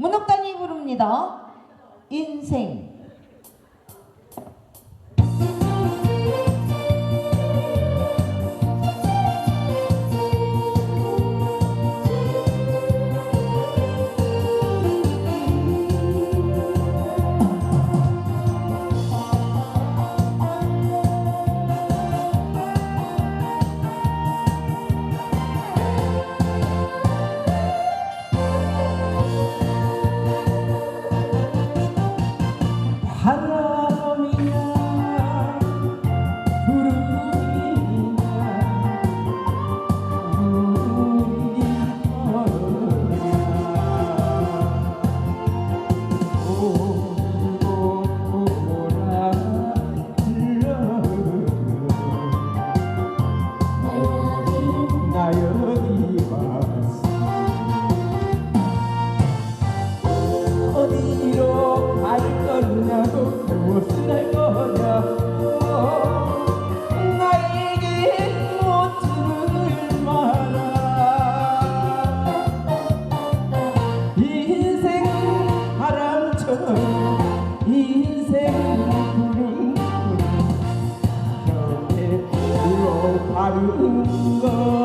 문학단이 부릅니다. 인생. นก็